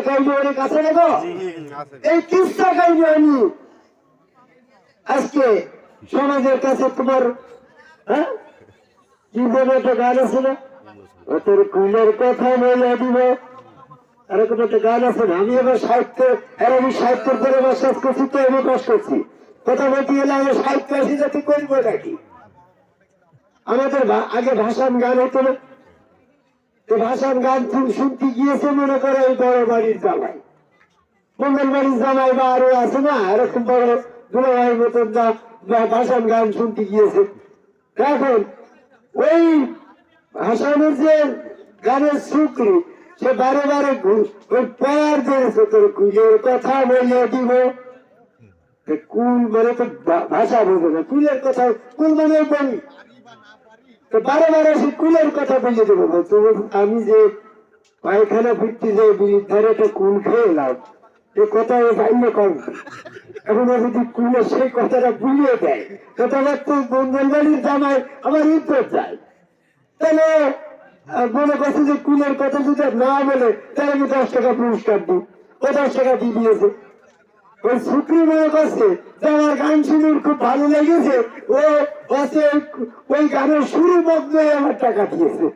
কাহিনী অনেক আছে। দেখো এই কিস্তা কাহিনী আমি? আজকে সমাজের কাছে তোমার হ্যাঁ? কি বলে একটা গান আছে না? ও তোর কুলের কথা বলে দিব। এরকম একটা গান আছে না? আমি এবার সাহিত্য আর আমি সাহিত্যের পরে বিশ্বাস করছি তো আমি বাস করছি। কথা বলতে গেলে আমি সাহিত্য আসি যাতে করব নাকি? আমাদের আগে ভাষান গান হতো না? তো ভাষান গান শুন- শুনতে গিয়েছে মনে করে এই বড় বাড়ির জামাই। মঙ্গল বাড়ির জামাই বা আরও আছে না? এরকম বড় দুলাভাই মতন যা বা গান শুনতে গিয়েছে। এখন ওই ভাষানের যে গানের শুক্রি সে বারে বারে ওই প্যার দিয়েছে তোর কুলের কথা বলে দিব। কুল মানে তো ভাষা বোঝে না। কুলের কথা কুল মানে বলি। তো বারে বারে সে কুলের কথা বলে দেবো। বলতো আমি যে পায়খানা ফিরতে যাই বিড়ির ধারে একটা কুল খেয়ে এলাম এ কথা ও জানলে কম। এখন যদি কুলে সেই কথাটা বুঝিয়ে দেয়, তো তাহলে তো বন্ধনবাড়ির জামাই আমার ইজ্জত যায়। তাহলে মনে করছে যে কুলের কথা যদি না বলে, তাহলে আমি দশ টাকা পুরস্কার দিই। ও দশ টাকা দিয়ে দিয়েছে। ওই শুক্রি মনে করছে যে আমার গান খুব ভালো লেগেছে। ও ওই- গানের শুরু মগ্ন আমার টাকা দিয়েছে।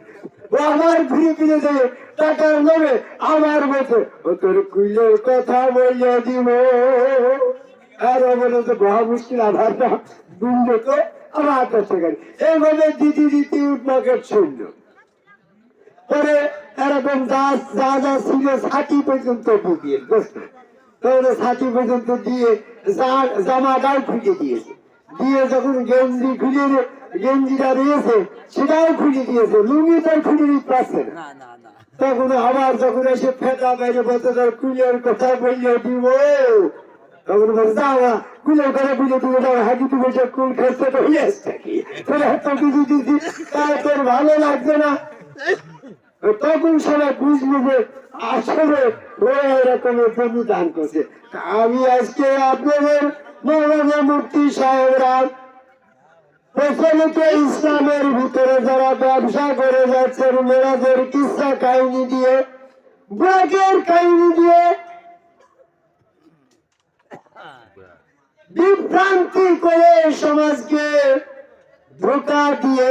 ও আমার ঘুরে ফিরে দেবে টাকার আমার মতো ও তোর কুইলের কথা বলে দিব। আর বলে তো মুশকিল তো, আমার আঠাশ টাকা এইভাবে দিদি দিদি পরে এরকম যা যা ছিল ষাটি পর্যন্ত ঢুকিয়ে বুঝলো তাহলে ষাটি পর্যন্ত দিয়ে জা- জামাটাও খুলে দিয়েছে। দিয়ে যখন গেঞ্জি খুলে গেঞ্জিটা দিয়েছে সেটাও খুলে দিয়েছে। লুঙ্গি লুঙ্গিটাও খুলে দিতে পারছে না। তখন আবার যখন এসে ফেটা বাইরে বলতে তার কুলের কথা বললে দিব। তখন বলছে দাঁড়া কুলের কথা বুঝে দিব দাঁড়া হাজি তুমি যে কুল খেতে তো হয়ে আসছে কি তোর হাত কিছু দিচ্ছি তাই তোর ভালো লাগছে না? তখন সবাই বুঝলো যে আসলে ও এরকম জমি দান করছে। আমি আজকে আপনাদের মৌলানা মুক্তি সাহেবরা প্রচলিত ইসলামের ভিতরে যারা ব্যবসা করে যাচ্ছেন, মেয়েদের কিসা কাহিনী দিয়ে ব্রাকের কাহিনী দিয়ে বিভ্রান্তি করে সমাজকে ধোকা দিয়ে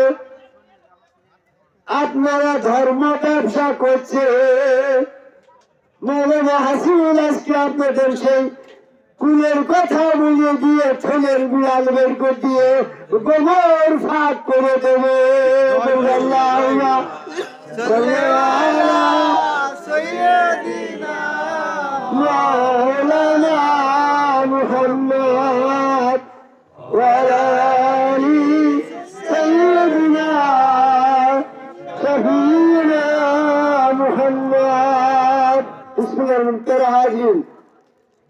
আপনারা ধর্ম ব্যবসা করছে। মৌলানা হাসিনুল আজকে আপনাদের সেই কুলের কথা বলিয়ে দিয়ে ছেলের বিড়াল বের করে দিয়ে গোবর ফাঁক করে দেবে। মাওলানা মুহাম্মদ। হাজির।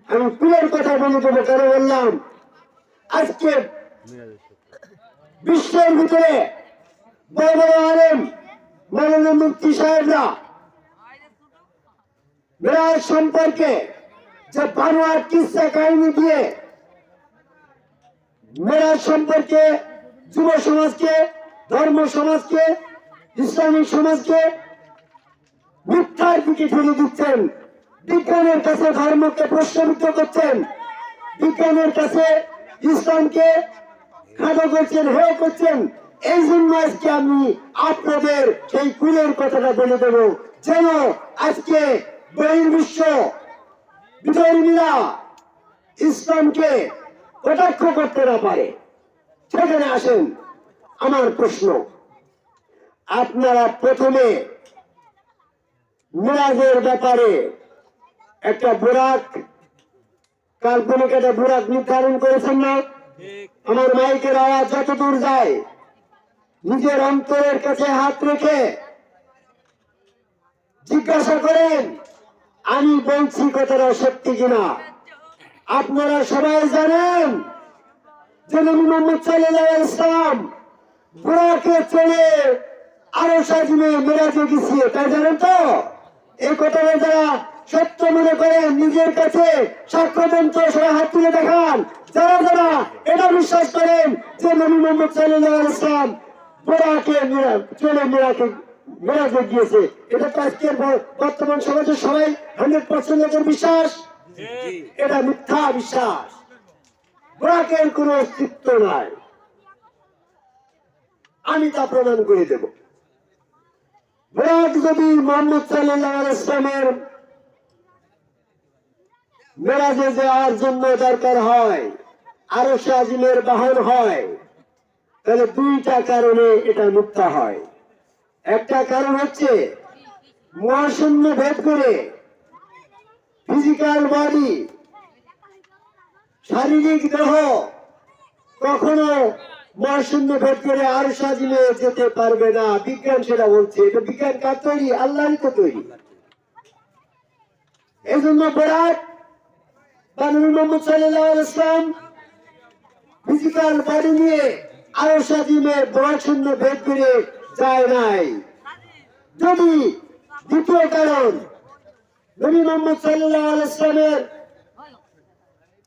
আমি কুলের কথা বললাম? আজকে বিশ্বের ভিতরে বড় বড় আলেম মুক্তি সাহেবরা সম্পর্কে যে বানোয়ার কিসা কাহিনী দিয়ে মেরাজ সম্পর্কে যুব সমাজকে, ধর্ম সমাজকে ইসলামিক সমাজকে মিথ্যার দিকে ঠেলে দিচ্ছেন। বিজ্ঞানের কাছে ধর্মকে প্রশ্নবিদ্ধ করছেন। বিজ্ঞানের কাছে ইসলামকে খাটো করছেন হে করছেন। এই জন্য আজকে আমি আপনাদের সেই কুলের কথাটা বলে দেব। যেন আজকে বহির্বিশ্ব বিধর্মীরা ইসলামকে কটাক্ষ করতে না পারে। সেখানে আসেন আমার প্রশ্ন। আপনারা প্রথমে মিরাজের ব্যাপারে একটা বুরাক কাল্পনিক একটা বুরাক নির্ধারণ করেছেন না। আমার মাইকের আওয়াজ যত দূর যায়, নিজের অন্তরের কাছে হাত রেখে জিজ্ঞাসা করেন, আমি বলছি কথাটা সত্যি কিনা? আপনারা সবাই জানেন যে নবী মোহাম্মদ আলাইহি ইসলাম বুরাকে চলে আরও সাজমে মেরাজে গেছিয়ে তাই জানেন তো? এই কথাটা যারা সত্য মনে করেন নিজের কাছে সাক্ষ্য সবাই হাত তুলে দেখান। যারা যারা এটা বিশ্বাস করেন যে নবী মোহাম্মদ আলাইহি ইসলাম বুরাকে চলে মেরাকে মেরাজে গিয়েছে। এটা তো আজকের বর্তমান সমাজে সবাই হান্ড্রেড পার্সেন্ট লোকের বিশ্বাস। এটা মিথ্যা বিশ্বাস। ব্রাকের কোন অস্তিত্ব নাই। আমি তা প্রমাণ করে দেব। ব্রাক যদি মোহাম্মদ সাল্লাহ ইসলামের মেরাজে যাওয়ার জন্য দরকার হয় আরও আজিমের বাহন হয়। তাহলে দুইটা কারণে এটা মিথ্যা হয়। একটা কারণ হচ্ছে, মহাশূন্য ভেদ করে ফিজিক্যাল বডি শারীরিক দেহ কখনো মহাশূন্য ভেদ করে আর সাজিলে যেতে পারবে না। বিজ্ঞান সেটা বলছে। এটা বিজ্ঞান কার তৈরি? আল্লাহরই তো তৈরি। এই জন্য বেড়াট বা নবী মোহাম্মদ সাল্লাহ ইসলাম ফিজিক্যাল বডি নিয়ে আরও সাজিমের মহাশূন্য ভেদ করে যায় নাই। যদি দ্বিতীয় কারণ, নবী মোহাম্মদ সাল্লাহ ইসলামের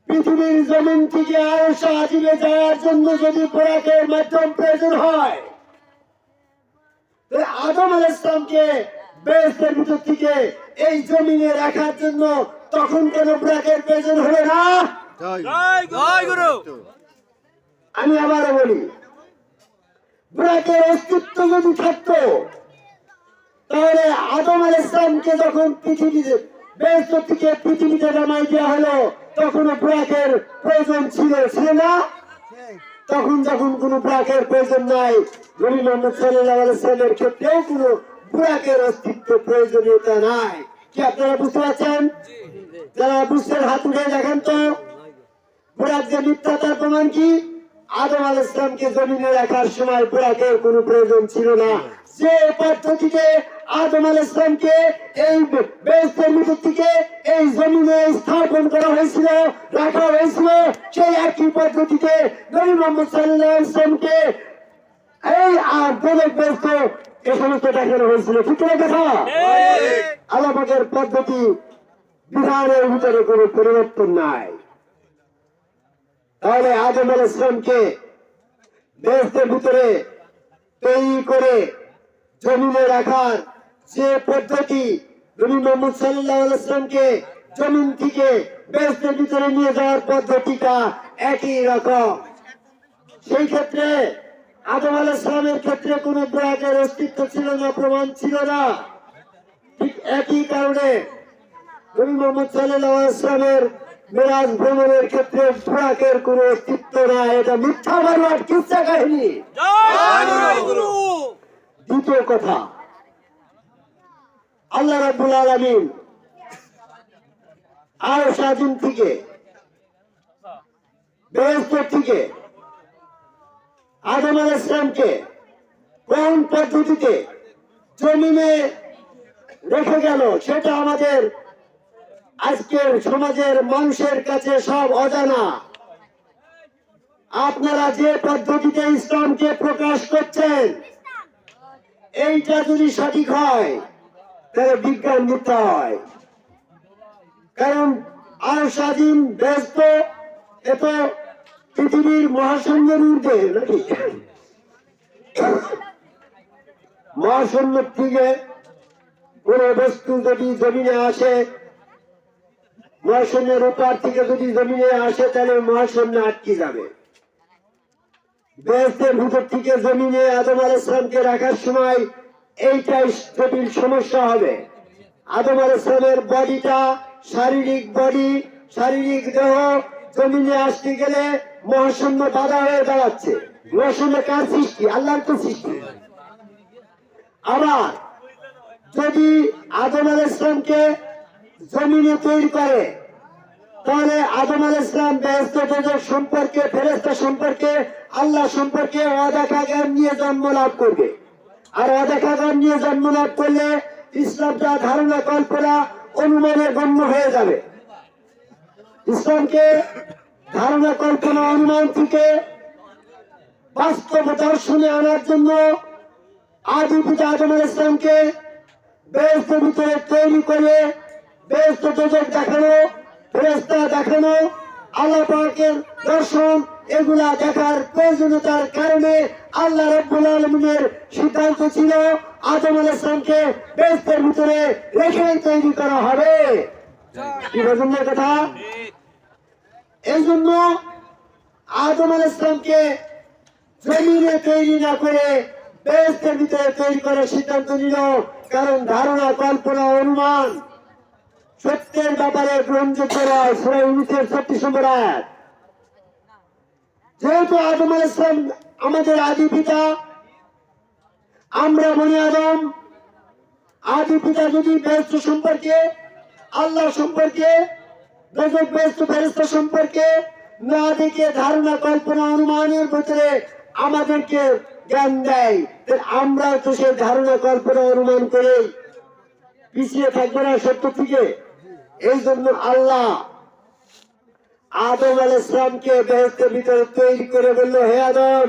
পৃথিবীর জমিন থেকে আরও যাওয়ার জন্য যদি বোরাকের মাধ্যম প্রয়োজন হয় আদম আল ইসলামকে বেহেস্তের ভিতর থেকে এই জমিনে রাখার জন্য তখন কেন বোরাকের প্রয়োজন হবে না। আমি আবারও বলি বোরাকের অস্তিত্ব যদি থাকতো তাহলে আদম আল ইসলামকে যখন পৃথিবীতে বেহেস্ত থেকে পৃথিবীতে নামাই দেওয়া হলো তখন ব্রাকের প্রয়োজন ছিল ছিল না। তখন যখন কোন ব্রাকের প্রয়োজন নাই নবী মোহাম্মদ সাল্লাহ আলাইসাল্লামের ক্ষেত্রেও কোন ব্রাকের অস্তিত্ব প্রয়োজনীয়তা নাই। কি আপনারা বুঝতে পারছেন? যারা বুঝছেন, হাত উঠে দেখেন তো। বুড়াক যে মিথ্যা প্রমাণ কি? আদম আল ইসলামকে জমিনে রাখার সময় বুড়াকের কোনো প্রয়োজন ছিল না। যে পদ্ধতিতে আদম আল ইসলামকে এই বেস্তের ভিতর থেকে এই জমিনে স্থাপন করা হয়েছিল, রাখা হয়েছিল, সেই একই পদ্ধতিতে নবী মোহাম্মদ সাল্লাহ ইসলামকে এই আর দলের ব্যস্ত দেখানো হয়েছিল ঠিক কথা? আলাপাকের পদ্ধতি বিধানের ভিতরে কোনো পরিবর্তন নাই। তাহলে আদম আল ইসলামকে দেশের ভিতরে তৈরি করে জমিনে রাখার যে পদ্ধতি নবী মোহাম্মদ সাল্লাহ ইসলামকে জমিন থেকে বেস্তের ভিতরে নিয়ে যাওয়ার পদ্ধতিটা একই রকম। সেই ক্ষেত্রে আদম আল ইসলামের ক্ষেত্রে কোনো ব্রাকের অস্তিত্ব ছিল না প্রমাণ ছিল না। ঠিক একই কারণে নবী মোহাম্মদ সাল্লাহ ইসলামের মেরাজ ভ্রমণের ক্ষেত্রে ব্রাকের কোনো অস্তিত্ব নাই। এটা মিথ্যা বানোয়ার কিচ্ছা কাহিনী? দ্বিতীয় কথা আল্লাহ রাব্বুল আলামিন আর থেকে থেকে আদম আল ইসলামকে কোন পদ্ধতিতে জমিনে রেখে গেল, সেটা আমাদের আজকের সমাজের মানুষের কাছে সব অজানা। আপনারা যে পদ্ধতিতে ইসলামকে প্রকাশ করছেন, এইটা যদি সঠিক হয়, তাহলে বিজ্ঞান মিথ্যা হয়। কারণ আর স্বাধীন ব্যস্ত, এত পৃথিবীর মহাশূন্যের ঊর্ধ্বে নাকি? মহাশূন্য থেকে কোন বস্তু যদি জমিনে আসে মহাশূন্যের উপর থেকে যদি জমিনে আসে, তাহলে মহাশূন্য আটকে যাবে? বেহেস্তের ভিতর থেকে জমিনে আদম আল ইসলামকে রাখার সময় এইটাই জটিল সমস্যা হবে। আদম আল ইসলামের বডিটা শারীরিক বডি শারীরিক দেহ জমিনে আসতে গেলে মহাশূন্য বাধা হয়ে দাঁড়াচ্ছে মহাশূন্য কার সৃষ্টি? আল্লাহর তো সৃষ্টি। আবার যদি আদম আল ইসলামকে জমিনে তৈরি করে, তাহলে আদম আল ইসলাম ব্যস্ত সম্পর্কে ফেরেস্তা সম্পর্কে, আল্লাহ সম্পর্কে অদেখা জ্ঞান নিয়ে জন্ম লাভ করবে। আর অদেখা জ্ঞান নিয়ে জন্ম লাভ করলে ইসলামটা ধারণা, কল্পনা অনুমানে গণ্য হয়ে যাবে। ইসলামকে ধারণা কল্পনা অনুমান থেকে বাস্তব দর্শনে আনার জন্য আদি পিতা আদম ইসলামকে বেহেস্তের ভিতরে তৈরি করে বেহেস্ত দোজক দেখানো ফেরেস্তা দেখানো, আল্লাহ পাকের দর্শন এগুলা দেখার প্রয়োজনীয়তার কারণে আল্লাহ রব্বুল আলমিনের সিদ্ধান্ত ছিল আদম আল ইসলামকে বেস্তের ভিতরে রেখে তৈরি করা হবে। কথা? এই জন্য আদম আল ইসলামকে জমিনে তৈরি না করে বেস্তের ভিতরে তৈরি করার সিদ্ধান্ত নিল কারণ ধারণা, কল্পনা, অনুমান সত্যের ব্যাপারে গ্রহণযোগ্য নয় সুরা ইউনিটের ছত্রিশ নম্বর। যেহেতু আদম আল ইসলাম আমাদের আদি পিতা, আমরা বনি আদম, আদি পিতা যদি ব্যস্ত সম্পর্কে, আল্লাহ সম্পর্কে বেজক ব্যস্ত ফেরস্তা সম্পর্কে না দেখে ধারণা, কল্পনা, অনুমানের ভিতরে আমাদেরকে জ্ঞান দেয়। আমরা তো সেই ধারণা, কল্পনা, অনুমান করে পিছিয়ে থাকব না সত্য থেকে। এই জন্য আল্লাহ আদম আল ইসলামকে বেহেস্তের ভিতরে তৈরি করে বলল, হে আদম,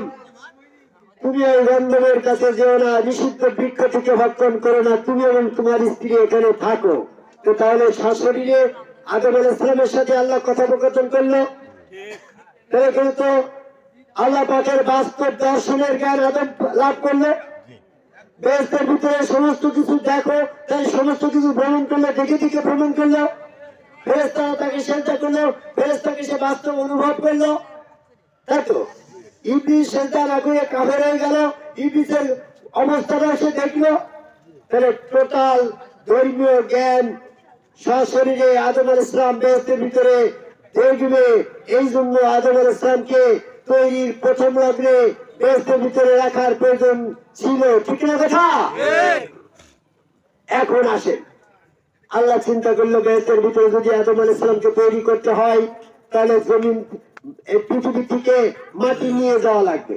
তুমি ওই গন্ধমের কাছে যেও না, নিষিদ্ধ বৃক্ষ থেকে ভক্ষণ করো না, তুমি এবং তোমার স্ত্রী এখানে থাকো। তো তাহলে সশরীরে আদম আল ইসলামের সাথে আল্লাহ কথোপকথন করল। তাহলে এখানে তো আল্লাহ পাকের বাস্তব দর্শনের জ্ঞান আদম লাভ করল। বেহেস্তের ভিতরে সমস্ত কিছু দেখো, তাই সমস্ত কিছু ভ্রমণ করল, দেখে দেখে ভ্রমণ করল। ফেরেস্তা তাকে সেজদা করল ফেরেস্তাকে সে বাস্তব অনুভব করল। তাই তো? ইবলিশ সেজদা না করে কাফের হয়ে গেল ইবলিশের অবস্থাটা সে দেখল। তাহলে টোটাল ধর্মীয় জ্ঞান সশরীরে আদম আল ইসলাম বেহেস্তের ভিতরে দেখবে এই জন্য আদম আল ইসলামকে তৈরির প্রথম লগ্নে বেহেস্তের ভিতরে রাখার প্রয়োজন ছিল। ঠিক না কথা? এখন আসেন। আল্লাহ চিন্তা করল বেহেস্তের ভিতরে যদি আদম আল ইসলামকে তৈরি করতে হয় তাহলে জমিন পৃথিবী থেকে মাটি নিয়ে যাওয়া লাগবে।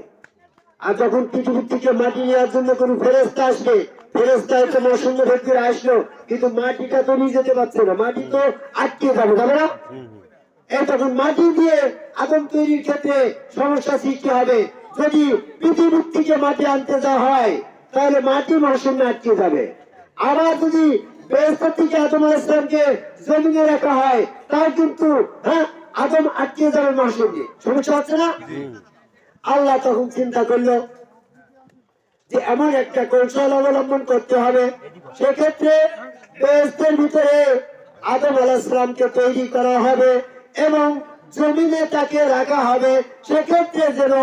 আর যখন পৃথিবীর থেকে মাটি নেওয়ার জন্য কোন ফেরেস্তা আসবে ফেরেস্তা হয়তো মৌসুম ভেতরে আসলো কিন্তু মাটিটা তো নিয়ে যেতে পারছে না। মাটি তো আটকে যাবে যাবে না? তখন মাটি দিয়ে আদম তৈরির ক্ষেত্রে সমস্যা সৃষ্টি হবে। যদি পৃথিবীর থেকে মাটি আনতে যাওয়া হয় তাহলে মাটি মৌসুমে আটকে যাবে। আবার যদি থেকে আদম ইসলামকে জমিনে রাখা হয় তাও কিন্তু হ্যাঁ আদম আটকে যাবে মৌসুমে সমস্যা হচ্ছে না? আল্লাহ তখন চিন্তা করল যে এমন একটা কৌশল অবলম্বন করতে হবে সেক্ষেত্রে বেহেস্তের ভিতরে আদম আলাহিসামকে তৈরি করা হবে এবং জমিনে তাকে রাখা হবে সেক্ষেত্রে যেন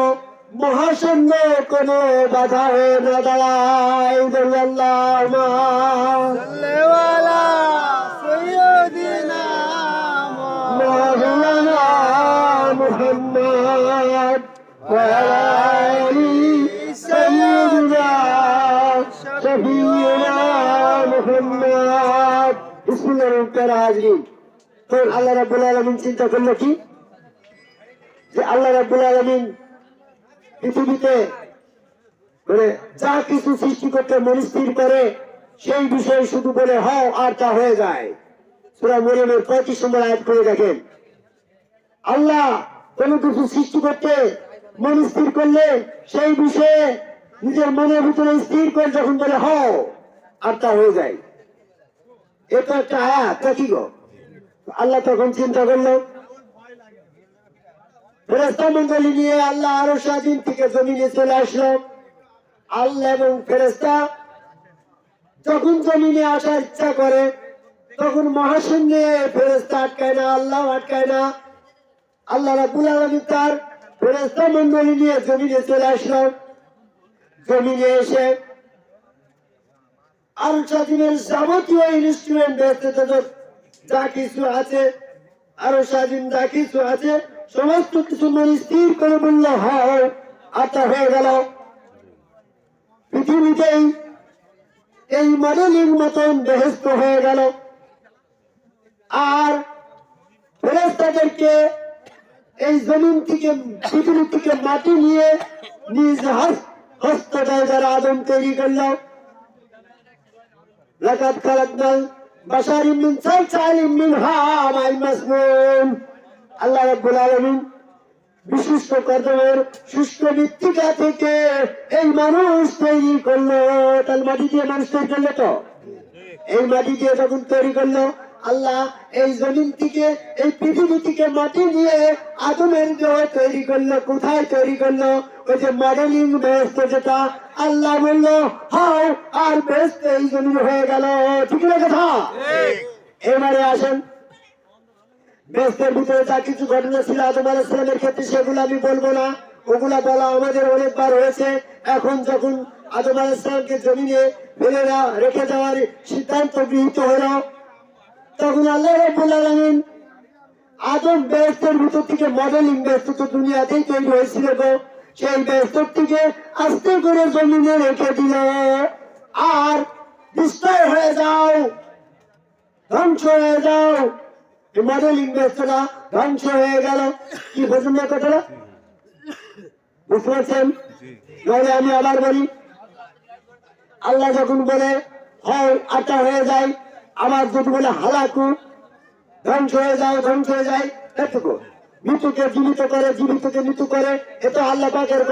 মহাশূন্য কোনো বাধা হয়ে না দাঁড়ায় লেওয়ালা সৈয়দিনা شفينا محمد بسم الله الرحمن الرحيم তখন আল্লাহ রাব্বুল আলামিন চিন্তা করলো কি যে আল্লাহ রাব্বুল আলামিন পৃথিবীতে মানে যা কিছু সৃষ্টি করতে মনস্থির করে সেই বিষয়ে শুধু বলে হও আর তা হয়ে যায় সুরা মরিয়মের পঁয়ত্রিশ নম্বর আয়াত করে দেখেন আল্লাহ কোন কিছু সৃষ্টি করতে মন স্থির করলে সেই বিষয়ে নিজের মনের ভিতরে স্থির করে যখন বলে হও আর তা হয়ে যায়। এটা একটা আয়াত কি গো? আল্লাহ তখন চিন্তা করল ফেরেস্তা মন্ডলী নিয়ে আল্লাহ আরও স্বাধীন থেকে জমিনে চলে আসলো। আল্লাহ এবং ফেরেস্তা যখন জমিনে আসার ইচ্ছা করে, তখন মহাশূন্যে ফেরেস্তা আটকায় না, আল্লাহ আটকায় না। আল্লাহ রাবুল আলমী তার ফেরেস্তা মন্ডলী নিয়ে জমিনে চলে আসলো। জমিনে এসে আর স্বাধীনের যাবতীয় ইনস্ট্রুমেন্ট ব্যস্ত যা কিছু আছে আরও স্বাধীন যা কিছু আছে, সমস্ত কিছু মনে স্থির করে বলল, হয়, আর তা হয়ে গেল। পৃথিবীতেই এই মডেলিং মতন বেহেস্ত হয়ে গেল। আর ফেরেস্তাদেরকে এই জমিন থেকে, পৃথিবী থেকে মাটি নিয়ে নিজ হস্ত হস্তটায় যারা আদম তৈরি করল। লাকাত আল্লাহ রাব্বুল আলামিন বিশিষ্ট মৃত্তিকা থেকে এই মানুষ তৈরি মাটি দিয়ে মানুষ তৈরি করল তো? এই মাটি দিয়ে যখন তৈরি করল, আল্লাহ এই জমিন থেকে, এই পৃথিবী থেকে মাটি নিয়ে আদমের দেহ তৈরি করল। কোথায় তৈরি করল? ওই যে মডেলিং ব্যবস্থা যেটা আল্লাহ বলল হাও আর বেশ এই জমিন হয়ে গেল। ঠিক না কথা? এবারে আসেন। বেস্তের ভিতরে যা কিছু ঘটনা ছিল আদম আলাইসালামের ক্ষেত্রে সেগুলো আমি বলব না। ওগুলা বলা আমাদের অনেকবার হয়েছে। এখন যখন আদম আলাইসালামকে জমিনে ফেলে রেখে দেওয়ার সিদ্ধান্ত গৃহীত হলো তখন আল্লাহ রব্বুল আলামিন আদম ব্যস্তের ভিতর থেকে মডেলিং ব্যস্ত তো দুনিয়াতেই তৈরি হয়েছিল গো। সেই থেকে আস্তে করে জমিনে রেখে দিল। আর ডিস্ট্রয় হয়ে যাও ধ্বংস হয়ে যাও। মডেলিং ব্যস্তটা ধ্বংস হয়ে গেল। কি বুঝুন না কথাটা? বুঝতে পারছেন? নইলে আমি আবার বলি আল্লাহ যখন বলে হয় আটা হয়ে যায় আমার যদি বলে হালাকু ধ্বংস হয়ে যাও ধ্বংস হয়ে যায় এটুকু। মৃত্যুকে জীবিত করে, জীবিতকে মৃত্যু করে, এ তো আল্লাহ পাকের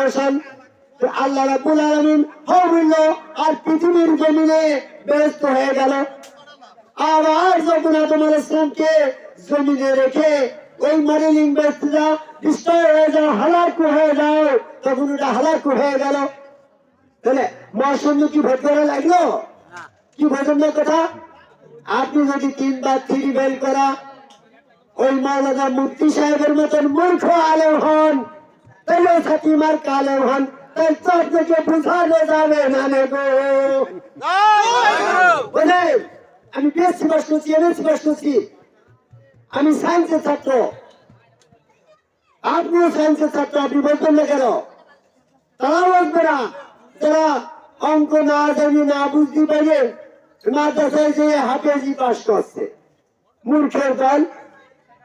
তো আল্লাহ রাব্বুল আলামিন হইল আর পৃথিবীর জমিনে ব্যস্ত হয়ে গেল। আবার যখন আদম আলাইসলামকে জমিনে রেখে ওই মডেলিং ব্যস্তরা ডিস্ট্রয় হয়ে যাও, হালাকু হয়ে যাও, তখন ওটা হালাকু হয়ে গেল। তাহলে মহাশূন্য কি ভেদ করা লাগল? কি বোঝেন না কথা? আপনি যদি তিনবার থ্রি বেল করা ওই মাওলানা মুফতি সাহেবের মতন মূর্খ আলেম হন তাহলে সাকিমার কালেম হন বুঝানো যাবে না বোঝেন আমি সায়েন্সের ছাত্র। আপনিও সায়েন্সের ছাত্র, আপনি বলতেন না কেন? তারাও আসবে না। যারা অঙ্ক না জানি, না বুঝতে পারে, মাদ্রাসায় যে হাফেজি পাস করছে। মূর্খের দল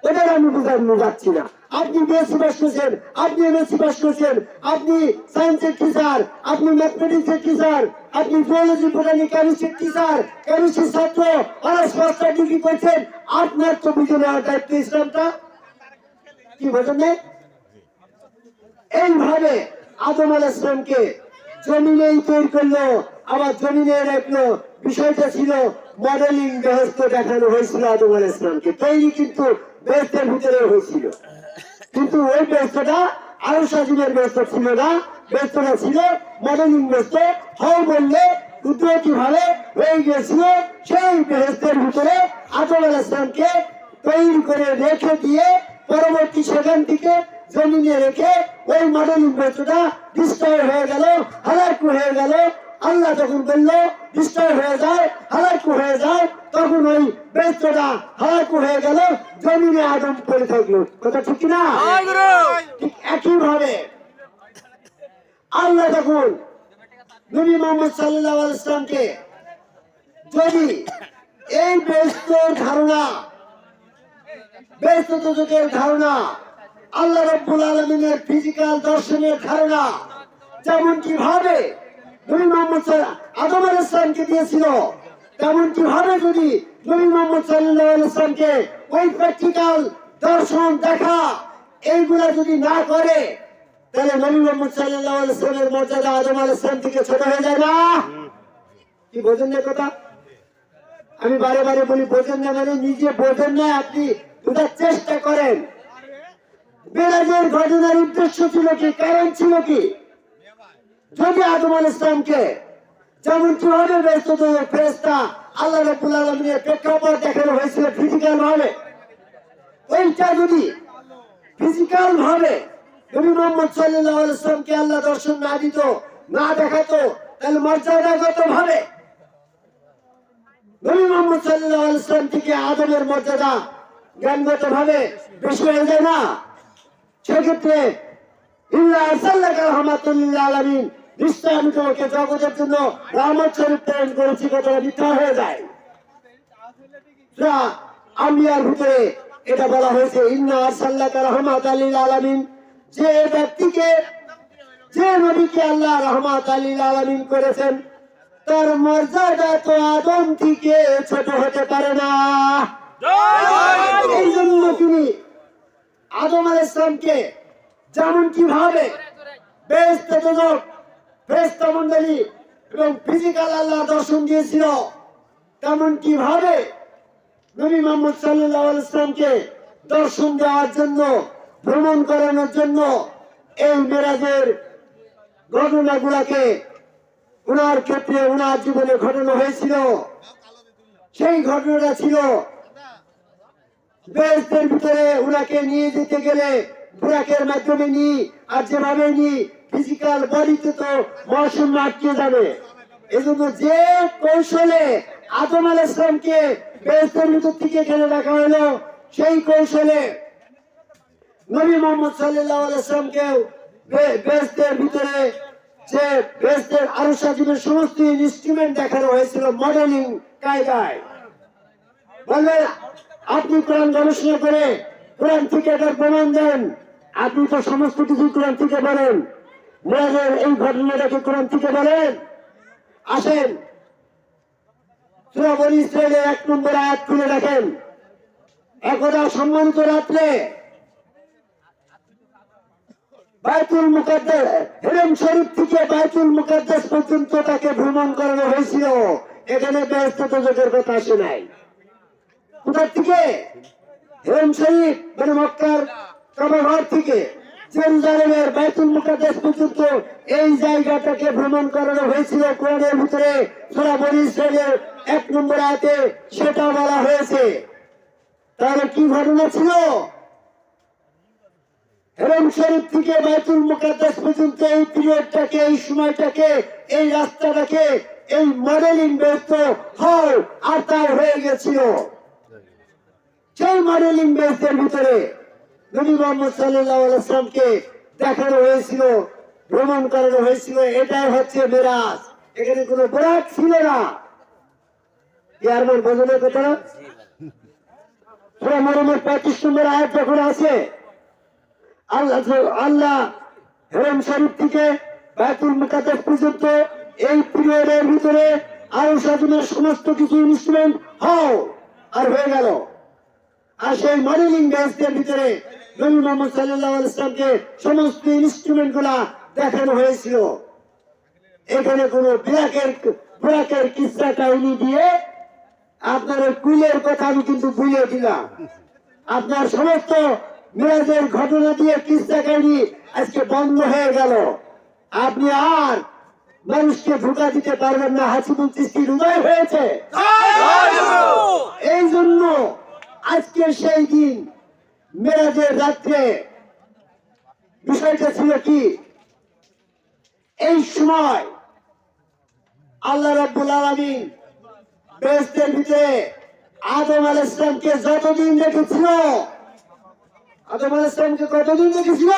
ওদের আমি বুঝানো যাচ্ছি না। আপনি বিএসসি পাস করছেন, আপনি এমএসসি পাস করছেন, আপনি সায়েন্সের টিচার আপনি ম্যাথমেটিক্সের টিচার আপনি জুওলজি বোটানি কেমিস্ট্রির টিচার কেমিস্ট্রির ছাত্র অনার্স মাস্টার ডিগ্রি করছেন। আপনার তো বুঝে নেওয়ার দায়িত্ব ইসলামটা? কি বোঝেন এইভাবে আদম আল ইসলামকে জমিনেই তৈরি করল, আবার জমিনে রাখল। বিষয়টা ছিল মডেলিং বেহস্ত দেখানো হয়েছিল আদম আল ইসলামকে তৈরি কিন্তু বেহস্তের ভিতরে হয়েছিল। কিন্তু ওই ব্যস্তটা আরও সাজিনের ব্যস্ত ছিল না। ব্যস্তটা ছিল মডেলিং ব্যস্ত হও বললে কুদরতি ভাবে হয়ে গিয়েছিল সেই বেহস্তের ভিতরে আদম আল ইসলামকে তৈরি করে রেখে দিয়ে পরবর্তী সেখান থেকে জমিনে রেখে ওই মডেলিং ব্যস্তটা ডিস্ট্রয় হয়ে গেল হালাকু হয়ে গেল। আল্লাহ যখন বলল ডিস্ট্রয় হয়ে যায় হালাকু হয়ে যায় তখন ওই ব্যস্তটা হালাকু হয়ে গেল জমিনে আদম পড়ে থাকল। কথা ঠিক না ঠিক একই ভাবে আল্লাহ তখন নবী মোহাম্মদ সাল্লাহ ইসলামকে যদি এই ব্যস্ত ধারণা ব্যস্ত যুগের ধারণা আল্লাহ রব্বুল আলমিনের ফিজিক্যাল দর্শনের ধারণা যেমন কীভাবে নবী মোহাম্মদ আদম আল ইসলামকে দিয়েছিল। তেমন কীভাবে যদি নবী মোহাম্মদ সাল্লাহ ওই প্র্যাকটিক্যাল দর্শন দেখা, এইগুলা যদি না করে, তাহলে নবী মোহাম্মদ সাল্লাহ ইসলামের মর্যাদা আদম আল ইসলাম থেকে ছোট হয়ে যায় না। কি বোঝেন না কথা? আমি বারে বারে বলি, বোঝেন না মানে নিজে বোঝেন না, আপনি বোঝার চেষ্টা করেন। বেরাজের ঘটনার উদ্দেশ্য ছিল কি? কারণ ছিল কি? যদি আদম ইসলামকে। যেমন কীভাবে ব্যস্ত ফেরেস্তা আল্লাহ রবুল আলমিনের প্রেক্ষাপট দেখানো হয়েছিল ফিজিক্যাল ভাবে। ওইটা যদি ফিজিক্যাল ভাবে নবী মোহাম্মদ সাল্লাহ ইসলামকে আল্লাহ দর্শন না দিত, না দেখাতো, তাহলে মর্যাদাগত ভাবে নবী মোহাম্মদ সাল্লাহ ইসলাম থেকে আদমের মর্যাদা জ্ঞানগত ভাবে বেশি হয়ে যায় না। সেক্ষেত্রে ইল্লাহ সাল্লাহ রহমাতুল্লাহ আলমিন আমি তোমাকে জগতের জন্য প্রেরণ করেছি কথাটা মিথ্যা হয়ে যায়। যা আম্বিয়ার ভিতরে এটা বলা হয়েছে ইন্না আসাল্লাহ রহমাত আলীল আলমিন। যে ব্যক্তিকে যে নবীকে আল্লাহ রহমাত আলীল আলমিন করেছেন তার মর্যাদা তো আদম থেকে ছোট হতে পারে না। এই জন্য তিনি আদম আল ইসলামকে যেমন কীভাবে বেশ যোজক বেস্ত মন্ডলী এবং ফিজিক্যাল আল্লাহ দর্শন দিয়েছিল। তেমন কীভাবে নবী মোহাম্মদ সাল্লাহ ইসলামকে দর্শন দেওয়ার জন্য, ভ্রমণ করানোর জন্য এই মেরাজের ঘটনাগুলাকে ওনার ক্ষেত্রে ওনার জীবনে ঘটনা হয়েছিল। সেই ঘটনাটা ছিল বেহেস্তের ভিতরে ওনাকে নিয়ে যেতে গেলে বুরাকের মাধ্যমে নি আর যেভাবে নি ফিজিক্যাল বডিতে তো মৌসুম আটকে যাবে। এজন্য যে কৌশলে আদম আল ইসলামকে বেহেস্তের ভিতর থেকে এখানে রাখা হলো, সেই কৌশলে নবী মোহাম্মদ সাল্লাহ আলাইসলামকেও বেহেস্তের ভিতরে যে বেহেস্তের আরও সাজিনের সমস্ত ইনস্ট্রুমেন্ট দেখানো হয়েছিল মডেলিং কায়দায়। বললেন আপনি কোরআন গবেষণা করে কোরআন থেকে এটার প্রমাণ দেন। আপনি তো সমস্ত কিছু কোরআন থেকে বলেন। মেয়েদের এই ঘটনাটাকে কোরআন থেকে বলেন। আসেন এক নম্বর আয়াত খুলে দেখেন। একদা সম্মানিত রাত্রে বাইতুল মুকাদ্দাস, হেরেম শরীফ থেকে বাইতুল মুকাদ্দাস পর্যন্ত তাকে ভ্রমণ করানো হয়েছিল। এখানে ব্যস্ত যোগের কথা আসে নাই। কোথার থেকে? হেরেম শরীফ মানে মক্কার কাবাঘর থেকে। জেরুজালেমের বাইতুল মুকাদ্দাস পর্যন্ত এই জায়গাটাকে ভ্রমণ করানো হয়েছিল কোরআনের ভিতরে। সূরা বনি ইসরায়েলের এক নম্বর আয়াতে সেটা বলা হয়েছে। তাহলে কি ঘটনা ছিল? হেরম শরীফ থেকে বাইতুল মুকাদ্দাস পর্যন্ত এই পিরিয়ডটাকে, এই সময়টাকে, এই রাস্তাটাকে, এই মডেলিং ব্যস্ত হল আর তার হয়ে গেছিল। সেই মডেলিং বেসদের ভিতরে নবী মোহাম্মদ সাল্লামকে দেখানো হয়েছিল, ভ্রমণ করানো হয়েছিল। এটাই হচ্ছে মেরাজ। এখানে কোনো বরাক ছিল না। আয়াত যখন আছে, আল্লাহ আল্লাহ শরীফ থেকে মুকাদ্দাস পর্যন্ত এই পিরিয়ডের ভিতরে আরও সাধনের সমস্ত কিছু ইনস্ট্রুমেন্ট হও, আর হয়ে গেল। আর সেই মডেলিং ব্যাচদের ভিতরে নবী মোহাম্মদ সাল্লাহ ইসলামকে সমস্ত ইনস্ট্রুমেন্টগুলা দেখানো হয়েছিল। এখানে কোন ব্ল্যাকের ব্ল্যাকের কিসা কাহিনী দিয়ে আপনার কুলের কথা আমি কিন্তু ভুলে দিলাম আপনার সমস্ত মেয়েদের ঘটনা দিয়ে কিস্তা কাহিনী আজকে বন্ধ হয়ে গেল। আপনি আর মানুষকে ধোকা দিতে পারবেন না হাসিবুল চিস্তির উদয় হয়েছে। এই জন্য আজকে সেই দিন মেরাজের রাত্রে বিষয়টা ছিল কি? এই সময় আল্লাহ রাব্বুল আলামিন বেহেশতের ভিতরে আদম আল ইসলামকে যতদিন দেখেছিল, আদম আল ইসলামকে কতদিন দেখেছিল?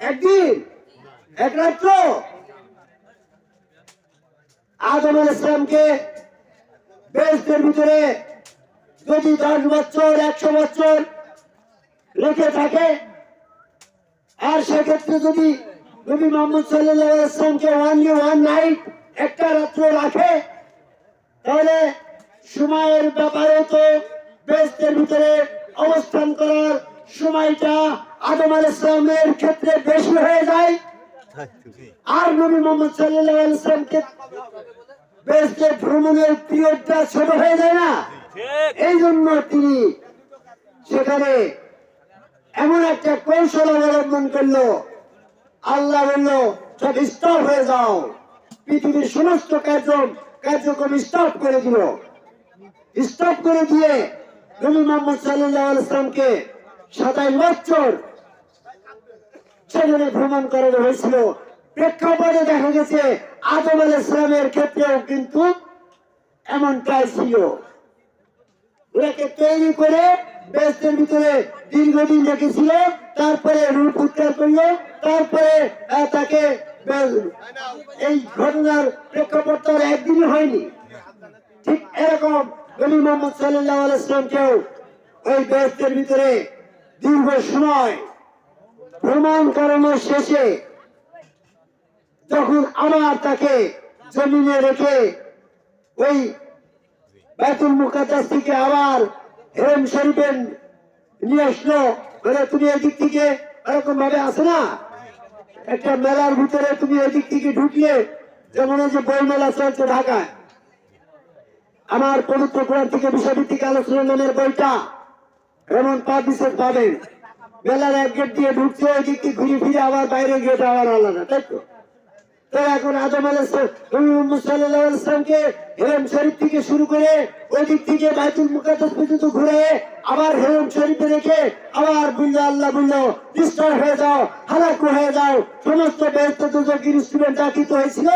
একদিন, এক রাত্র। আদম আল ইসলামকে বেহেশতের ভিতরে যদি দশ বছর, একশো বছর রেখে থাকে। আর সেক্ষেত্রে যদি নবী মোহাম্মদ সাল্লাহ ইসলামকে ওয়ান ওয়ান নাইট একটা রাত্র রাখে তাহলে সময়ের ব্যাপারে তো বেস্তের ভিতরে অবস্থান করার সময়টা আদম আল ইসলামের ক্ষেত্রে বেশি হয়ে যায়। আর নবী মোহাম্মদ সাল্লাহ ইসলামকে বেস্তের ভ্রমণের পিরিয়ডটা ছোট হয়ে যায় না? এই জন্য তিনি সেখানে এমন একটা কৌশল অবলম্বন করল। আল্লাহ বলল সব স্টপ হয়ে যাও। পৃথিবীর সমস্ত কার্য কার্যক্রম স্টপ করে দিল। স্টপ করে দিয়ে নবী মোহাম্মদ সাল্লাহ ইসলামকে সাতাই বছর সেখানে ভ্রমণ করানো হয়েছিল। প্রেক্ষাপটে দেখা গেছে, আদম আল ইসলামের ক্ষেত্রেও কিন্তু এমনটাই ছিল। ওনাকে তৈরি করে বেস্টের ভিতরে দীর্ঘদিন রেখেছিল, তারপরে রূপ উদ্ধার করল, তারপরে তাকে এই ঘটনার প্রেক্ষাপট তো একদিনই হয়নি। ঠিক এরকম নবী মোহাম্মদ সাল্লাহ আলাইসলামকেও ওই বেস্টের ভিতরে দীর্ঘ সময় ভ্রমণ করানোর শেষে যখন আবার তাকে জমিনে রেখে ওই বাইতুল মুকাদ্দাস থেকে আবার হেরেম শরীফে নিয়ে আসলো। মানে তুমি এদিক থেকে এরকম ভাবে আসে না? একটা মেলার ভিতরে তুমি এদিক থেকে ঢুকলে যেমন এই যে বই মেলা চলছে ঢাকায়। আমার পবিত্র কোরআন থেকে বিষয়ভিত্তিক আলোচনা নামের বইটা এমন পাঁচ বিশেষ পাবেন মেলার এক গেট দিয়ে ঢুকছে ওই দিক থেকে ঘুরে ফিরে আবার বাইরে গেট আবার আলাদা, তাই তো? তো এখন আদম আলাইসালামকে হেরম শরীফ থেকে শুরু করে ওই থেকে বাইতুল মুকাদ্দাস পর্যন্ত ঘুরে আবার হেরম শরীফে রেখে আবার বুঝলো আল্লাহ বুঝলো ডিস্টার্ব হয়ে যাও, হালাকু হয়ে যাও। সমস্ত ব্যস্ত দুজক ইনস্ট্রুমেন্ট ডাকিত হয়েছিল,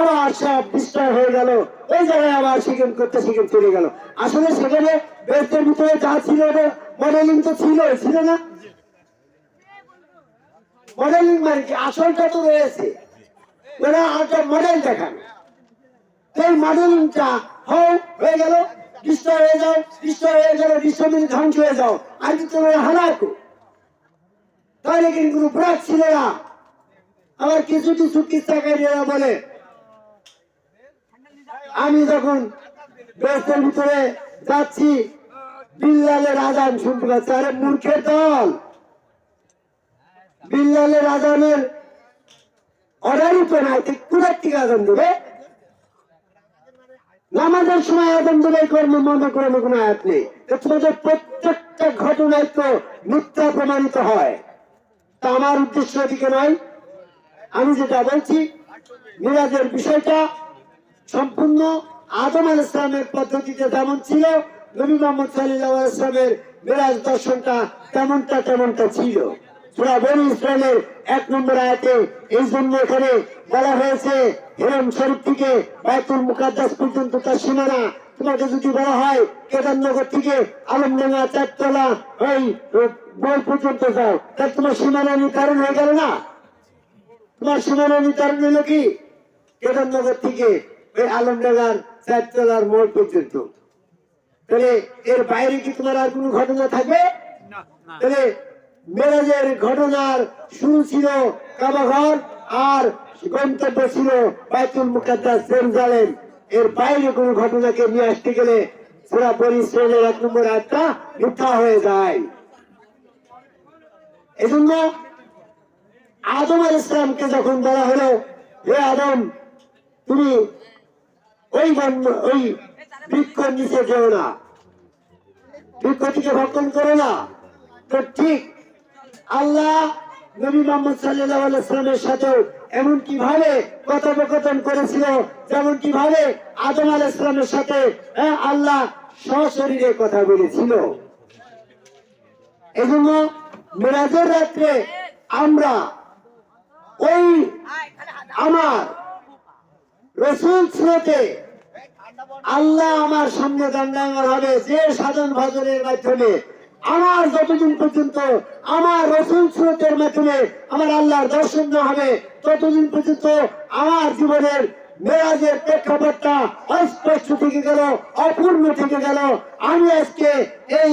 আবার সব ডিস্টার্ব হয়ে গেল। ওই জায়গায় আবার সেখান করতে সেখানে চলে গেল। আসলে সেখানে ব্যস্তের ভিতরে যা ছিল মডেলিং তো ছিল ছিল না? মডেলিং মানে কি? আসলটা তো রয়েছে। মডেল দেখান। সেই মডেলিংটা হও, হয়ে গেল ডিস্টার্ব হয়ে যাও ডিস্টার্ব হয়ে গেল ডিস্টার্ব ধ্বংস হয়ে যাও। কি তোমরা তাহলে কিন্তু ব্রাক আবার কিছু কিছু কিস্তাকারীরা বলে, আমি যখন ব্যস্তের ভিতরে যাচ্ছি, বিল্লালের আজান শুনতে পাচ্ছি আরে মূর্খের দল। বিল্লালের আজানের আজান দেবে নামাজের সময় আজান দেবে কর্ম করানো কোনো আয়াত নেই তোমাদের প্রত্যেকটা ঘটনায় তো মিথ্যা প্রমাণিত হয় তা আমার উদ্দেশ্য এদিকে নয় আমি যেটা বলছি মিরাজের বিষয়টা সম্পূর্ণ আদম আল ইসলামের পদ্ধতিতে যেমন ছিল নবী মোহাম্মদ সাল্লাহ ইসলামের মিরাজ দর্শনটা তেমনটা তেমনটা ছিল সুরা বনি ইসরায়েলের এক নম্বর আয়াতে এই জন্য এখানে বলা হয়েছে হেরম শরীফ থেকে বায়তুল মুকাদ্দাস পর্যন্ত তার সীমানা। তোমাকে যদি বলা হয় কেদারনগর থেকে আলমডাঙ্গা চারতলা ওই বই পর্যন্ত যাও তার তোমার সীমানা নির্ধারণ হয়ে গেল না? তোমার সীমানা নির্ধারণ হলো কি? কেদারনগর থেকে ওই আলমডাঙ্গার চারতলার মোড় পর্যন্ত। তাহলে এর বাইরে কি তোমার আর কোনো ঘটনা থাকবে? তাহলে মেরাজের ঘটনার শুরু ছিল কাবাঘর আর গন্তব্য ছিল বাইতুল মুকাদ্দাস জেরুজালেম। এর বাইরে কোনো ঘটনাকে নিয়ে আসতে গেলে বনি ইসরায়েলের এক নম্বর আয়াতটা মিথ্যা হয়ে যায়। এজন্য আদম আল ইসলামকে যখন বলা হলো, হে আদম, তুমি ওই ওই বৃক্ষ নিচে যেও না। বৃক্ষ থেকে ভক্ষণ করো না। তো ঠিক আল্লাহ নবী মোহাম্মদ সাল্লাহ আলাইসলামের সাথেও এমন কীভাবে কথোপকথন করেছিল যেমন কীভাবে আদম আল ইসলামের সাথে হ্যাঁ, আল্লাহ সশরীরে কথা বলেছিল। এজন্য মেরাজের রাত্রে আমরা ওই আমার রসুল স্রোতে আল্লাহ আমার সামনে দণ্ডাঙ্গন হবে যে সাধন ভজনের মাধ্যমে আমার যতদিন পর্যন্ত আমার রসুল স্রোতের মাধ্যমে আমার আল্লাহর দর্শন না হবে, ততদিন পর্যন্ত আমার জীবনের মেরাজের প্রেক্ষাপটটা অস্পষ্ট থেকে গেল, অপূর্ণ থেকে গেল। আমি আজকে এই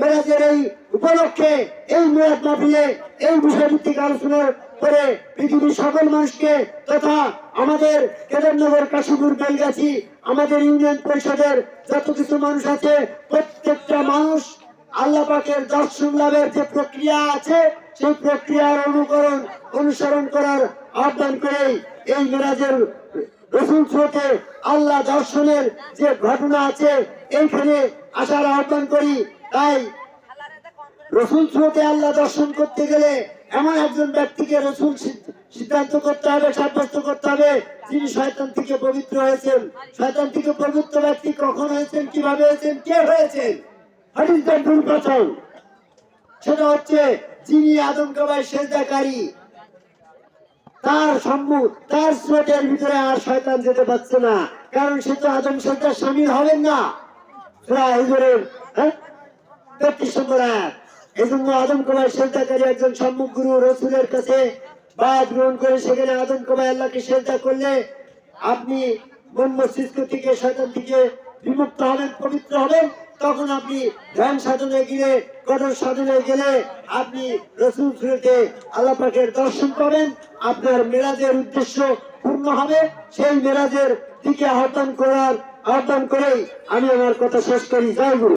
মেরাজের এই উপলক্ষে এই মেরাজ মাহফিলে এই বিষয়ভিত্তিক আলোচনা করে পৃথিবীর সকল মানুষকে তথা আমাদের কেদারনগর, কাশীপুর, বেলগাছি, আমাদের ইউনিয়ন পরিষদের যত কিছু মানুষ আছে, প্রত্যেকটা মানুষ আল্লাহ পাকের দর্শন লাভের যে প্রক্রিয়া আছে, সেই প্রক্রিয়ার অনুকরণ, অনুসরণ করার আহ্বান করেই এই মেরাজের রসুল স্রোতে আল্লাহ দর্শনের যে ঘটনা আছে, এইখানে আসার আহ্বান করি। তাই রসুল স্রোতে আল্লাহ দর্শন করতে গেলে এমন একজন ব্যক্তিকে রসুল সিদ্ধান্ত করতে হবে, সাব্যস্ত করতে হবে, যিনি শয়তান থেকে পবিত্র হয়েছেন। শয়তান থেকে পবিত্র ব্যক্তি কখন হয়েছেন, কীভাবে হয়েছেন, কে হয়েছেন? সেটা হচ্ছে, যিনি তার সম্মুখ, তার স্রোতের ভিতরে আর শয়তান যেতে পারছে না। কারণ সে তো আদম সন্তান সামিল হবেন না। হ্যাঁ? তেত্রিশ নম্বর আয়াত। এই জন্য আদম একজন সম্মুখ গুরু রসুলের কাছে বাদ গ্রহণ করে, সেখানে আদম আল্লাহকে করলে আপনি থেকে শয়তান থেকে বিমুক্ত হবেন, পবিত্র হবেন। তখন আপনি ধ্যান সাধনে গিয়ে, কঠোর সাধনে গেলে আপনি রসুল সুরতে আল্লাহ পাকের দর্শন করেন আপনার মেরাজের উদ্দেশ্য পূর্ণ হবে। সেই মেরাজের দিকে আহ্বান করার, আহ্বান করেই আমি আমার কথা শেষ করি। গুরু।